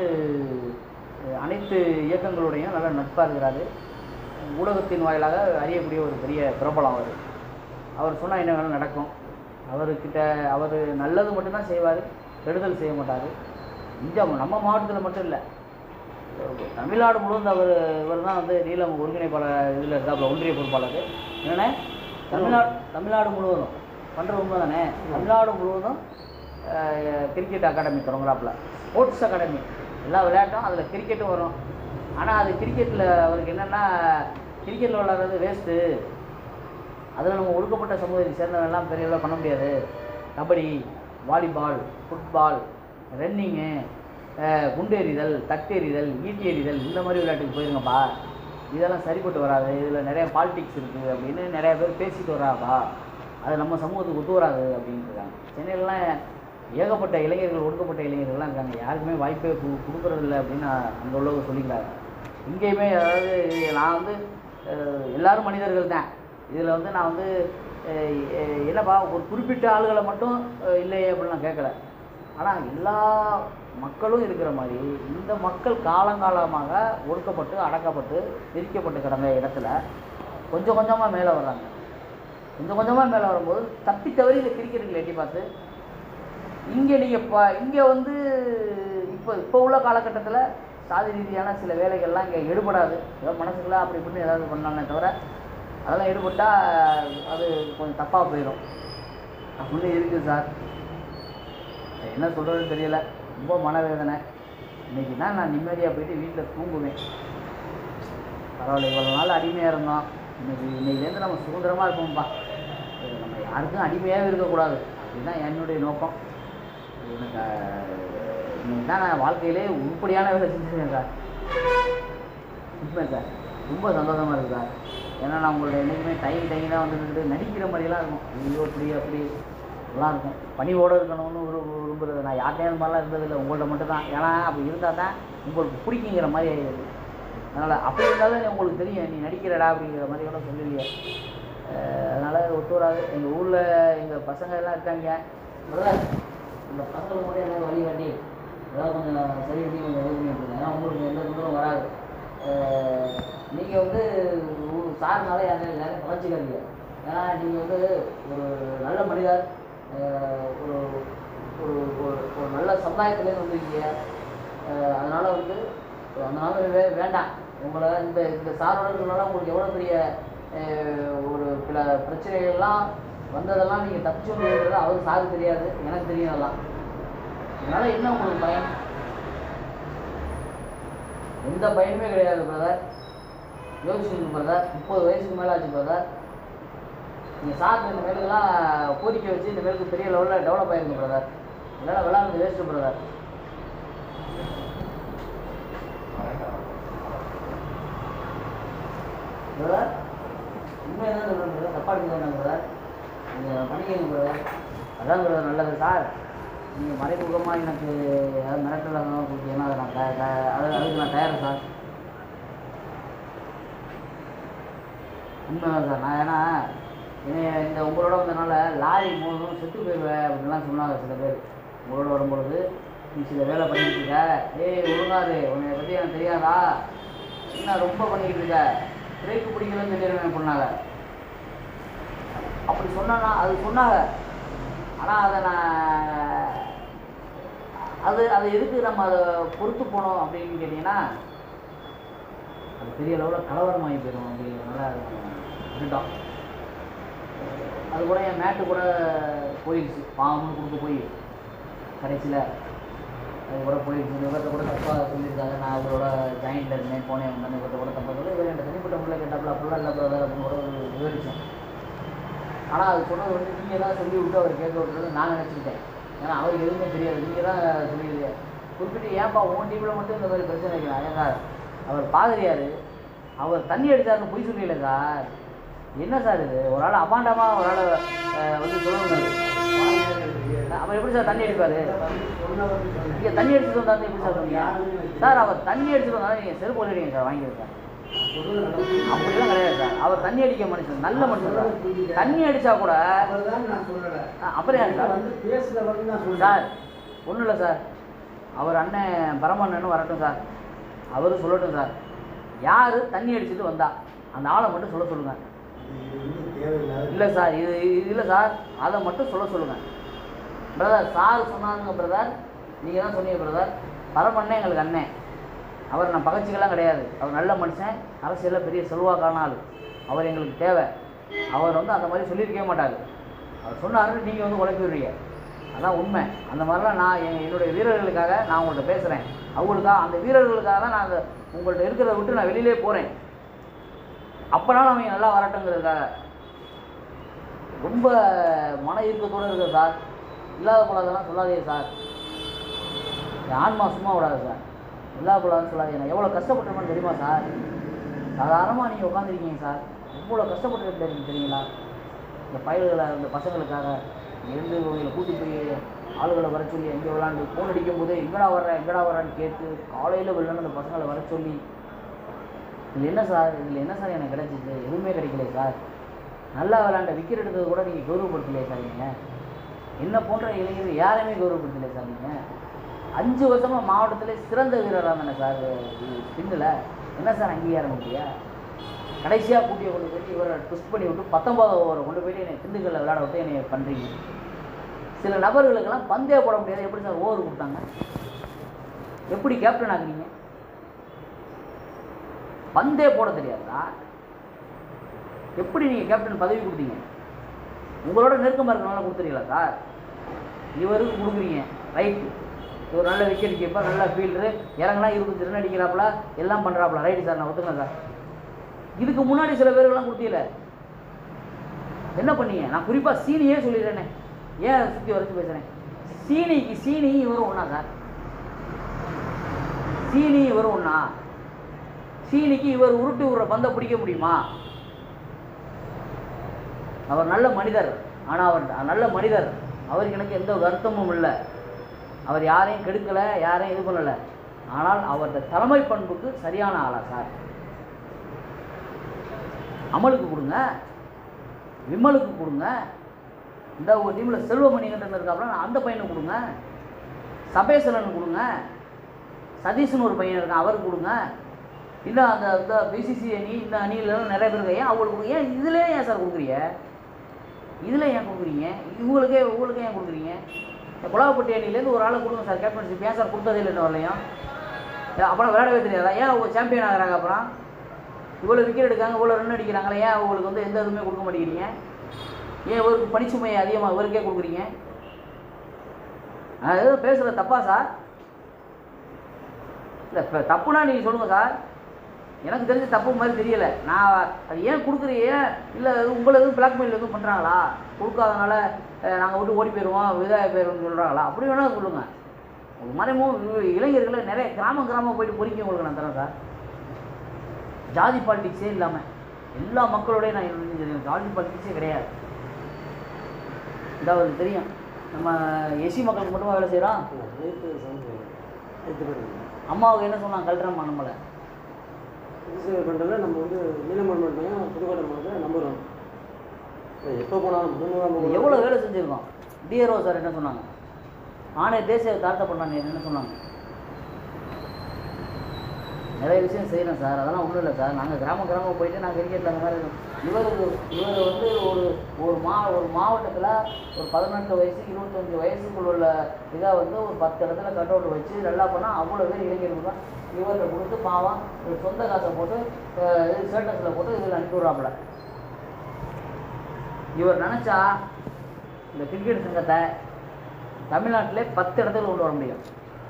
அனைத்து இயக்கங்களுடையும் நல்ல நட்பாக இருக்கிறாரு. ஊடகத்தின் வாயிலாக அறியக்கூடிய ஒரு பெரிய பிரபலம் அவர். அவர் சொன்னால் என்ன வேணாலும் நடக்கும். அவர்கிட்ட அவர் நல்லது மட்டும்தான் செய்வார் கெடுதல் செய்ய மாட்டார். இங்கே நம்ம மாவட்டத்தில் மட்டும் இல்லை. தமிழ்நாடு முழுவதும் அவர் இவர் தான் வந்து நீலம் ஒருங்கிணைப்பாளர் இதில் இருக்காப்புல ஒன்றிய பொறுப்பாளர். என்னென்ன தமிழ்நாடு தமிழ்நாடு முழுவதும். பண்ணுற உண்மை தானே தமிழ்நாடு முழுவதும் கிரிக்கெட் அகாடமி தொடங்குறாப்பில். ஸ்போர்ட்ஸ் அகாடமி எல்லா விளையாட்டும் அதில் கிரிக்கெட்டும் வரும். ஆனால் அது கிரிக்கெட்டில் அவருக்கு என்னென்னா கிரிக்கெட்டில் விளாட்றது வேஸ்ட்டு அதில் நம்ம ஒடுக்கப்பட்ட சமூகத்தை சேர்ந்தவெல்லாம் பெரிய அளவில் பண்ண முடியாது. கபடி வாலிபால் ஃபுட்பால் ரன்னிங்கு குண்டு எறிதல் ஈட்டி எறிதல் இந்த மாதிரி விளையாட்டுக்கு போயிருங்கப்பா. இதெல்லாம் சரிப்பட்டு வராது. இதில் நிறைய பாலிடிக்ஸ் இருக்குது அப்படின்னு நிறைய பேர் பேசிட்டு வராப்பா. அது நம்ம சமூகத்துக்கு ஒத்து வராது அப்படின்னு இருக்காங்க. சென்னையிலலாம் ஏகப்பட்ட இளைஞர்கள் ஒடுக்கப்பட்ட இளைஞர்கள்லாம் இருக்காங்க. யாருக்குமே வாய்ப்பே கு- கொடுக்கறதில்ல அப்படின்னு அங்கே உள்ளவங்க சொல்லிக்கிறாங்க இங்கேயுமே அதாவது நான் வந்து எல்லாரும் மனிதர்கள் தான். இதில் வந்து நான் வந்து என்னப்பா ஒரு குறிப்பிட்ட ஆளுகளை மட்டும் இல்லையே அப்படின்னு நான் கேட்கல. ஆனால் எல்லா மக்களும் இருக்கிற மாதிரி இந்த மக்கள் காலங்காலமாக ஒடுக்கப்பட்டு அடக்கப்பட்டு பிரிக்கப்பட்டு கிடந்த இடத்துல கொஞ்சம் கொஞ்சமாக மேலே வர்றாங்க. கொஞ்சம் கொஞ்சமாக மேலே வரும்போது தப்பி தவறி இந்த கிரிக்கெட்டுகளை எட்டி பார்த்து இங்கே நீங்கள் ப இங்கே வந்து இப்போ இப்போ உள்ள காலகட்டத்தில் சாதி ரீதியான சில வேலைகள்லாம் இங்கே எடுபடாது. ஏதோ மனசுக்குள்ள அப்படி இப்படின்னு ஏதாவது பண்ணலாமே தவிர அதெல்லாம் ஈடுபட்டால் அது கொஞ்சம் தப்பாக போயிடும். அப்படின்னு இருக்குது சார். என்ன சொல்கிறதுன்னு தெரியல. ரொம்ப மனவேதனை. இன்னைக்கு தான் நான் நிம்மதியாக போயிட்டு வீட்டில் தூங்குவேன். பரவாயில்ல இவ்வளோ நாள் அடிமையாக இருந்தோம். இன்னைக்கு இன்னைக்குலேருந்து நம்ம சுதந்திரமாக இருப்போம்ப்பா. நம்ம யாருக்கும் அடிமையாகவே இருக்கக்கூடாது. அதுதான் என்னுடைய நோக்கம். எனக்கு இன்னைக்கு தான் நான் வாழ்க்கையிலே உருப்படியான வேலை செஞ்சுருக்கேன் சார். உண்மை சார். ரொம்ப சந்தோஷமாக இருக்குது சார். ஏன்னா நான் உங்களோட என்றைக்குமே டைம் டைம் தான் வந்து நடிக்கிற மாதிரிலாம் இருக்கும். ஐயோ இப்படி அப்படி. எல்லாம் இருக்கும். பணிவோடு இருக்கணும்னு ஒரு விரும்புறது. நான் யார்கிட்டயும் அந்த மாதிரிலாம் இருந்ததில்லை உங்கள்கிட்ட மட்டும் தான் ஏன்னா அப்படி இருந்தால் தான் உங்களுக்கு பிடிக்குங்கிற மாதிரி ஆகிடுது அதனால் அப்படி இருந்தாலும் உங்களுக்கு தெரியும். நீ நடிக்கிறடா அப்படிங்கிற மாதிரி கூட சொல்லலையே அதனால் ஒத்து வராது. எங்கள் ஊரில் எங்கள் பசங்க எல்லாம் இருக்காங்க. பிரதர் இந்த பசங்களை மட்டும் என்ன வழி காட்டி ஏதாவது கொஞ்சம் சரி பண்ணி கொஞ்சம் இது பண்ணி விட்டுருங்க ஏன்னா உங்களுக்கு எந்த தொந்தரவும் வராது. நீங்கள் வந்து உ- சார்னால யாரையும் யாரும் குறைச்சிக்காதீங்க ஏன்னா நீங்கள் வந்து ஒரு நல்ல மனிதர் ஒரு ஒரு ஒரு ஒரு நல்ல சமுதாயத்துலேருந்து வந்துருக்கீங்க. அதனால் வந்து வந்து அதனால வே வேண்டாம். உங்களை இந்த இந்த சாரோட உங்களுக்கு எவ்வளோ பெரிய ஒரு சில பிரச்சனைகள்லாம் வந்ததெல்லாம் நீங்கள் தப்பிச்சு முடியுங்கிறது அவருக்கு சாருக்கு தெரியாது எனக்கு தெரியும் அதெல்லாம். இதனால் என்ன உங்களுக்கு பயன் எந்த பயனுமே கிடையாது பிரதர் யோசிச்சுருக்கு பிரதர் முப்பது வயசுக்கு மேலே ஆச்சு பிரதர் நீங்கள் சாப்பிட்டு இந்த மேலுக்கெல்லாம் கோரிக்கை வச்சு இந்த மேலுக்கு பெரிய லெவலில் டெவலப் ஆகிருக்கு பிரதர் இதனால் விளாட்றது வேஸ்ட்டு பிரதர் பிரதர் உண்மையை தான் சொல்கிறேன் பிரதர் தப்பா எடுத்துக்கோங்க பிரதர் நீங்கள் பண்ணிக்கங்க ப்ரோ அதான் ப்ரோ நல்லது சார். நீங்கள் மறைமுகமாக எனக்கு ஏதாவது மிரட்டல் கொடுத்தீங்கன்னா அதை நான் த- அது அதுக்கு நான் தயார் சார். உண்மைதான் சார். நான் ஏன்னா என்னைய இந்த உங்களோட வந்தனால லாரி மோதும் செத்து போயிடுவேன் அப்படின்லாம் சொன்னாங்க சில பேர். உங்களோட வரும்பொழுது நீ சில வேலை பண்ணிட்டு இருக்க. ஏய் ஒழுங்காரு உன்னை பற்றி எனக்கு தெரியாதா? என்ன ரொம்ப பண்ணிக்கிட்டு இருக்க? பிரேக்கு பிடிக்கலன்னு சொல்லிடுவேன் பண்ணாங்க அப்படி சொன்னா அது சொன்னாங்க. ஆனால் அதை நான் அது அதை எதுக்கு நம்ம அதை பொறுத்து போனோம் அப்படின்னு கேட்டிங்கன்னா அது பெரிய லெவலில் கலவரமாகி போயிடும் அப்படிங்கிறதுனால அது விட்டுட்டோம். அது கூட என் மேட்டு கூட போயிடுச்சு. பாம்பு கொடுத்து போய் கடைசியில் அது கூட போயிடுச்சு. இவர்கிட்ட கூட தப்பாக சொல்லியிருக்காங்க. நான் அவரோட ஜாயிண்டில் இருந்தேன் போனேன் வந்தேன். இவர்கிட்ட கூட தப்பாக சொல்லி இவர் என்கிட்ட தனிப்பட்ட முறையில் கேட்டாப்புல அப்படிலாம் இல்லை பிரதர் அப்படின்னு கூட ஒரு விவரிச்சேன் ஆனால் அது சொன்னது வந்து நீங்கள் தான் சொல்லி விட்டு அவர் கேட்க விட்டுறது நான் நினச்சிக்கிட்டேன் ஏன்னா அவருக்கு எதுவுமே தெரியாது. நீங்கள் தான் சொல்லிடுங்க குறிப்பிட்டு ஏன்பா உன் டீமில் மட்டும் இந்த மாதிரி பிரச்சனை வைக்கலாம் ஏங்க அவர் பாதிரியார். அவர் தண்ணி எடுத்தாருன்னு பொய் சொல்லல சார். என்ன சார் இது? ஒரு ஆள் அபாண்டமாக ஒரு ஆள் வந்து சொல்லணும் அவர் எப்படி சார் தண்ணி அடிப்பார்? நீங்கள் தண்ணி அடிச்சுட்டு வந்தாருன்னு எப்படி சார் சொன்னீங்க சார் அவர் தண்ணி அடிச்சுட்டு வந்தாலும் நீங்கள் செருப்பு போடுறீங்க சார் வாங்கியிருக்கேன் அப்படிலாம் கிடையாது சார். அவர் தண்ணி அடிக்க மனுஷன் நல்ல மனுஷன் சார். தண்ணி அடித்தா கூட அப்புறம் யார் சார்? சார் ஒன்றும் இல்லை சார். அவர் அண்ணன் பரமண்ணன் வரட்டும் சார். அவரும் சொல்லட்டும் சார். யார் தண்ணி அடிச்சுட்டு வந்தா அந்த ஆளை மட்டும் சொல்ல சொல்லுங்கள் இல்லை சார் இது இது இல்லை சார். அதை மட்டும் சொல்ல சொல்லுங்கள் பிரதர் சார் சொன்னாங்க பிரதர் நீங்கள் தான் சொன்னீங்க பிரதர் பரமண்ணே எங்களுக்கு அண்ணன் அவர் நான் பகச்சிக்கெல்லாம் கிடையாது. அவர் நல்ல மனுஷன் அரசியலில் பெரிய செல்வாக்கான ஆள். அவர் எங்களுக்கு தேவை. அவர் வந்து அந்த மாதிரி சொல்லியிருக்கவே மாட்டார். அவர் சொன்னார் நீங்கள் வந்து உழைப்பிடுறீங்க விடுறீங்க. அதான் உண்மை. அந்த மாதிரிலாம் நான் என் என்னுடைய வீரர்களுக்காக நான் உங்கள்கிட்ட பேசுகிறேன் அவங்களுக்காக அந்த வீரர்களுக்காக தான் நான் அந்த உங்கள்கிட்ட இருக்கிறத விட்டு நான் வெளியிலே போகிறேன் அப்போனாலும் அவங்க நல்லா வரட்டுங்கிறதுக்காக. ரொம்ப மன இறுக்கத்தோடு இருக்குது சார். இல்லாத கூடாதெல்லாம் சொல்லாதீங்க சார். ஆன்மா சும்மா விடாது சார். இல்லாத போலாதுன்னு சொல்லாதீங்க நான் எவ்வளோ கஷ்டப்பட்டிருப்பேன்னு தெரியுமா சார்? சாதாரணமாக நீங்கள் உட்காந்துருக்கீங்க சார். எவ்வளோ கஷ்டப்பட்டு தெரியுங்களா? இந்த பயல்களை இந்த பசங்களுக்காக இருந்து இவங்களை கூட்டி போய் ஆளுகளை வர சொல்லி எங்கே விளாண்டு ஃபோன் அடிக்கும் போது எங்கடா வர்ற எங்கடா வர்றான்னு கேட்டு காலையில் விளாண்டு அந்த பசங்களை வர சொல்லி. இதில் என்ன சார்? இதில் என்ன சார் எனக்கு கிடச்சிது? எதுவுமே கிடைக்கல சார். நல்லா விளாண்ட விக்கெட் எடுத்தது கூட நீங்கள் கௌரவப்படுத்தலையே சார் நீங்கள் என்ன போன்ற இளைஞர் யாரையுமே கௌரவப்படுத்தலையே சார் நீங்கள் அஞ்சு வருஷமாக மாவட்டத்திலே சிறந்த வீரராக தானே சார் ஸ்பின்னில் என்ன சார் அங்கீகாரம் இல்லையா கடைசியாக கூட்டியை கொண்டு போயிட்டு இவரை ட்விஸ்ட் பண்ணி விட்டு பத்தொன்பது ஓவரை கொண்டு போயிட்டு என்னை திண்டுக்கல்ல விளையாட விட்டு என்னை பண்ணுறீங்க சில நபர்களுக்கெல்லாம் பந்தே போட முடியாது. எப்படி சார் ஓவர் கொடுத்தாங்க? எப்படி கேப்டன் ஆகுறீங்க பந்தே போட தெரியாதா? எப்படி நீங்கள் கேப்டன் பதவி கொடுத்தீங்க? உங்களோட நெருக்கமாக இருக்கிறனால கொடுத்துறீங்களா சார்? இவருக்கு கொடுக்குறீங்க. ரைட்டு ஒரு நல்ல விக்கெட் கீப்பர் நல்ல ஃபீல்டரு இறங்கினா இருபத்தஞ்சு ரன் அடிக்கிறாப்புல எல்லாம் பண்ணுறாப்புல ரைட்டு சார் நான் ஒத்துக்கிறேன் சார் இதுக்கு முன்னாடி சில பேருக்கெல்லாம் கொடுத்தீல. என்ன பண்ணீங்க? நான் குறிப்பாக சீனியே சொல்லிடுறேனே. ஏன் சுற்றி வரைச்சு பேசுகிறேன் சீனிக்கு சீனி இவரும் ஒன்றா சார் சீனி இவரும் ஒன்றா சீனிக்கு இவர் உருட்டு விடுற பந்தை பிடிக்க முடியுமா? அவர் நல்ல மனிதர். ஆனால் அவர் நல்ல மனிதர். அவருக்கு எனக்கு எந்த வருத்தமும் இல்லை. அவர் யாரையும் கெடுக்கலை யாரையும் இது பண்ணலை. ஆனால் அவரது தலைமை பண்புக்கு சரியான ஆளா சார். அமலுக்கு கொடுங்க. விமலுக்கு கொடுங்க. இந்த ஒரு டீமில் செல்வமணிகண்டன் இருக்காப்புல அந்த பையனுக்கு கொடுங்க. சபேசலன் கொடுங்க. சதீஷ்னு ஒரு பையன் இருக்கான் அவருக்கு கொடுங்க. இல்லை அந்த இந்த பிசிசி அணி இந்த அணியிலலாம் நிறைய பேர் ஏன் அவங்களுக்கு கொடுங்க? ஏன் இதுலேயே ஏன் சார் கொடுக்குறீங்க? இதில் ஏன் கொடுக்குறீங்க? இவங்களுக்கே உங்களுக்கே ஏன் கொடுக்குறீங்க? இந்த குலாப்பட்டி அணிலேருந்து ஒரு ஆளை கொடுங்க சார். கேப்டன்ஷிப் ஏன் சார் கொடுத்ததே இல்லைன்னு வரலையும் அப்புறம் விளையாடவே தெரியாதா? ஏன் அவங்க சாம்பியன் ஆகிறாங்க அப்புறம் இவ்வளோ விக்கெட் எடுக்காங்க இவ்வளோ ரன் அடிக்கிறாங்களே ஏன் அவங்களுக்கு வந்து எந்த இதுவுமே கொடுக்க மாட்டேங்கிறீங்க? ஏன் இவருக்கு பணிச்சுமையை அதிகமாக இவருக்கே கொடுக்குறீங்க? நான் ஏதோ பேசுகிற தப்பா சார்? இல்லை இப்போ தப்புனா நீங்கள் சொல்லுங்கள் சார். எனக்கு தெரிஞ்ச தப்பு மாதிரி தெரியல. நான் அது ஏன் கொடுக்குறீங்க இல்லை உங்களை எதுவும் பிளாக்மெயில் எதுவும் பண்ணுறாங்களா கொடுக்காதனால நாங்கள் விட்டு ஓடி போயிடுவோம் இதாக போயிடுவோம்னு சொல்கிறாங்களா அப்படி வேணால் சொல்லுங்கள் ஒரு மறைமும் இளைஞர்களை நிறைய கிராமம் கிராமம் போயிட்டு பொறிக்க உங்களுக்கு நான் தரேன் சார். ஜாதி பாலிடிக்ஸே இல்லாமல் எல்லா மக்களோடய நான் இணைஞ்சிருக்கேன் ஜாதி பாலிடிக்ஸே கிடையாது. இதாவது தெரியும். நம்ம எஸ்சி மக்களுக்கு மட்டுமா வேலை செய்கிறோம் அம்மாவுக்கு என்ன சொன்னாங்க? கல்றம்மா நம்மளை. புதுசு பண்ணுறதுல நம்ம வந்து நீலமலை மட்டும் புதுக்கோட்டை மாவட்டத்தில் நம்பர் எப்போ போனாலும் முந்நூறு எவ்வளோ வேலை செஞ்சுருக்கோம் டிஆர்ஓ சார் என்ன சொன்னாங்க? ஆணைய தேசிய தாழ்த்த பண்ணாங்க என்ன சொன்னாங்க. நிறைய விஷயம் செய்கிறோம் சார். அதெல்லாம் ஒன்றும் இல்லை சார். நாங்கள் கிராம கிராமம் போயிட்டு நாங்கள் கிரிக்கெட்டில் அந்த மாதிரி இவர் இவர் வந்து ஒரு ஒரு மா ஒரு மாவட்டத்தில் ஒரு பதினெட்டு வயசு இருபத்தஞ்சி வயசுக்குள்ள உள்ள இதாக வந்து ஒரு பத்து இடத்துல கட் அவுட் வச்சு நல்லா பண்ணால் அவ்வளோ பேர் இளைஞர்கள் தான் இவர்கிட்ட கொடுத்து பாவம் இவர் சொந்த காசை போட்டு இது ஸ்டேட்டஸில் போட்டு இதில் அனுப்பிவிடுறாப்புல இவர் நினச்சா இந்த கிரிக்கெட் சங்கத்தை தமிழ்நாட்டிலே பத்து இடத்துல கொண்டு வர முடியும்.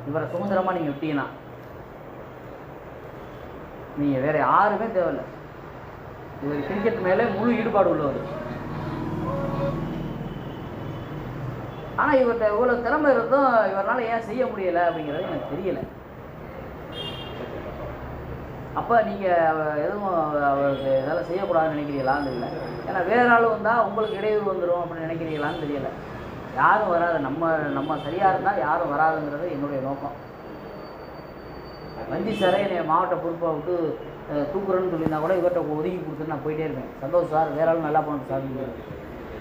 இவரை சுதந்திரமாக நீங்கள் விட்டீங்கன்னா. நீங்கள் வேறு யாருமே தேவையில்லை. இவர் கிரிக்கெட் மேலே முழு ஈடுபாடு உள்ளவர். ஆனால் இவர்கிட்ட இவ்வளோ திறமை இருந்தும் இவரால் ஏன் செய்ய முடியலை அப்படிங்கிறது எனக்கு தெரியலை. அப்போ நீங்கள் எதுவும் அவருக்கு இதெல்லாம் செய்யக்கூடாதுன்னு நினைக்கிறீங்களான்னு தெரியல. ஏன்னா வேறு ஆள் வந்தால் உங்களுக்கு இடையூறு வந்துடும் அப்படின்னு நினைக்கிறீங்களான்னு தெரியல. யாரும் வராது நம்ம நம்ம சரியாக இருந்தால் யாரும் வராதுங்கிறது என்னுடைய நோக்கம். வஞ்சி சாரே என்னை மாவட்ட பொறுப்பாக விட்டு தூக்குறேன்னு சொல்லியிருந்தா கூட இவர்கிட்ட ஒதுக்கி கொடுத்துட்டு நான் போயிட்டே இருப்பேன். சந்தோஷ் சார் வேற ஆளும் நல்லா பண்ணணும் சார்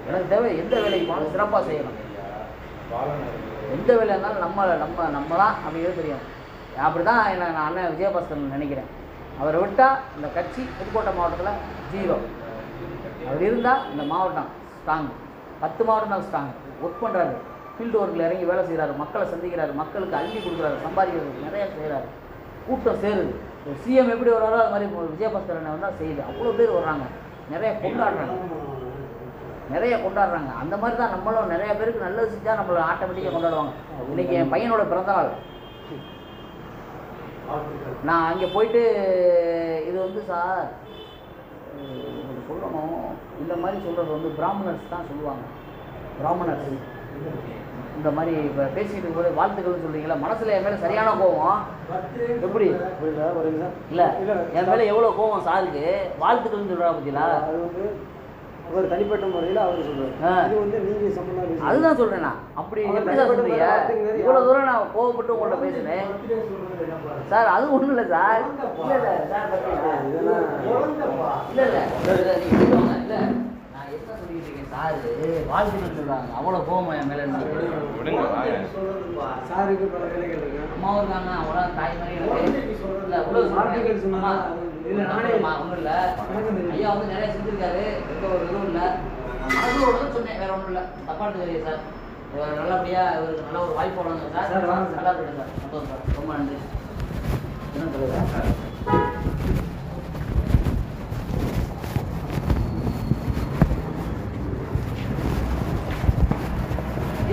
எனக்கு தேவை எந்த வேலைக்கு போனாலும் சிறப்பாக செய்யணும். எந்த வேலையாக இருந்தாலும் நம்ம நம்ம நம்ம தான் அப்படிங்கிறது தெரியும் அப்படி தான் என்ன நான் அண்ணன் விஜயபாஸ்கரன் நினைக்கிறேன். அவரை விட்டால் இந்த கட்சி புதுக்கோட்டை மாவட்டத்தில் ஜீரோ. அவர் இருந்தால் இந்த மாவட்டம் ஸ்ட்ராங் பத்து மாவட்டம் தான் ஸ்ட்ராங் ஒர்க் பண்ணுறாரு ஃபீல்டு ஒர்க்கில் இறங்கி வேலை செய்கிறாரு மக்களை சந்திக்கிறாரு. மக்களுக்கு அள்ளி கொடுக்குறாரு. சம்பாதிக்கிறது நிறையா செய்கிறாரு கூட்டம் சேருது. சிஎம் எப்படி வர்றாரோ அது மாதிரி விஜயபாஸ்கர் அண்ணன் வந்தால் செய்யுது. அவ்வளோ பேர் வர்றாங்க. நிறைய கொண்டாடுறாங்க. நிறைய கொண்டாடுறாங்க. அந்த மாதிரி தான் நம்மளும் நிறைய பேருக்கு நல்லது செஞ்சால் நம்மளை ஆட்டோமேட்டிக்காக கொண்டாடுவாங்க. இன்னைக்கு என் பையனோட பிறந்தநாள். நான் அங்கே போயிட்டு இது வந்து சார் சொல்லணும். இந்த மாதிரி சொல்கிறது வந்து பிராமணர்ஸ் தான் சொல்லுவாங்க. பிராமணர்ஸ். இந்த மாதிரி இப்போ பேசிக்கிட்டு இருக்கும்போது வாழ்த்துக்கள்னு சொல்கிறீங்களா மனசில் என் மேலே சரியான கோவம்? எப்படி? இல்லை என் மேலே எவ்வளோ கோவம் சாருக்கு? வாழ்த்துக்கள்னு சொல்கிறா பார்த்தீங்களா அவர் தனிப்பட்ட முறையில் அவர். சொல்றாரு. இது வந்து நீங்க சம்பந்தமா. அதுதான் சொல்கிறேன் நான். அப்படி எப்படி சார் தனிப்பட்ட சொல்கிறீங்க வார்த்தைங்கிறது இவ்வளோ தூரம் நான் கோவப்பட்டு உங்கள்கிட்ட பேசுகிறேன் சார் அது ஒன்றும் இல்லை சார். இல்லை இல்லை இல்லை. இல்லை இல்லை நீங்கள் சொல்லுவாங்க இல்லை நான் என்ன சொல்லிட்டு இருக்கேன் சார் வாழ்த்துக்கள் சொல்கிறாங்க அவ்வளோ கோவம் என் மேலே சாருக்கு பல வேலைகள் இருக்கு. அம்மாவும் இருக்காங்க அவங்களா தாய் மாதிரி எனக்கு இல்லை இவ்வளோ வார்த்தைகள் சொன்னா இல்லை நானே ஒன்றும் இல்லை. ஐயா வந்து நிறைய செஞ்சிருக்காரு. எந்த ஒரு இதுவும் இல்லை. தான் சொன்னேன் வேற ஒன்றும் இல்லை. தப்பா எடுத்துக்கிறீங்க சார். இவர் நல்லபடியாக இவருக்கு நல்ல ஒரு வாய்ப்பு வழங்க சார். நல்லா இருக்கு சார். சந்தோஷம் சார். ரொம்ப நன்றி. என்ன சொல்லுங்க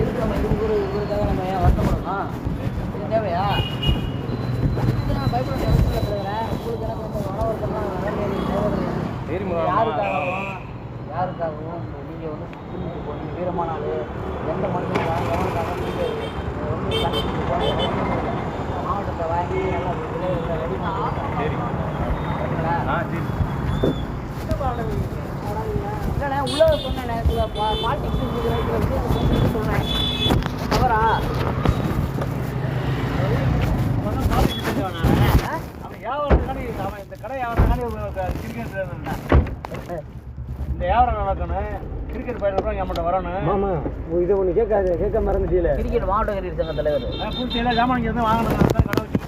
எதுக்கு நம்ம இவருக்காக நம்ம ஏன் வருத்தப்படணும்? இது தேவையா? இதுக்கு நான் பயப்பட அவசியம் இல்லை. உங்களுக்கு எனக்கு மன வருத்தம்லாம். யாருக்காகவும் யாருக்காகவும் நீங்கள் வந்து போனீங்க வீரமான ஆள் எந்த மனுஷனுக்காக எவனுக்காக நீங்கள் மாவட்டத்தை வாங்கி விளையாட ரெடி இல்லைண்ணே உள்ள பா பாலிடிக்ஸ் சொன்னேன். தவறா இந்த வியாபாரம் நடக்கணும். கிரிக்கெட் பயிர் நம்மகிட்ட வரணும். மாமா இதை ஒன்று கேட்காது கேட்க மறந்துட்டீல கிரிக்கெட் மாவட்ட கிரிக்கெட் சங்க தலைவர். பூச்சியெல்லாம் ஜாமான் இங்கே இருந்து வாங்கணும். கடை வச்சு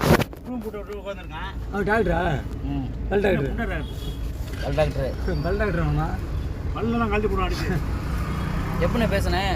ரூம் போட்டு விட்டு உட்காந்துருக்கேன் அவர் டாக்டரா ம். பல் டாக்டர் டாக்டர் பல் டாக்டர் ஆமா பல்லெல்லாம் கழட்டி போட அடிச்சு. எப்படிண்ணே பேசுனேன்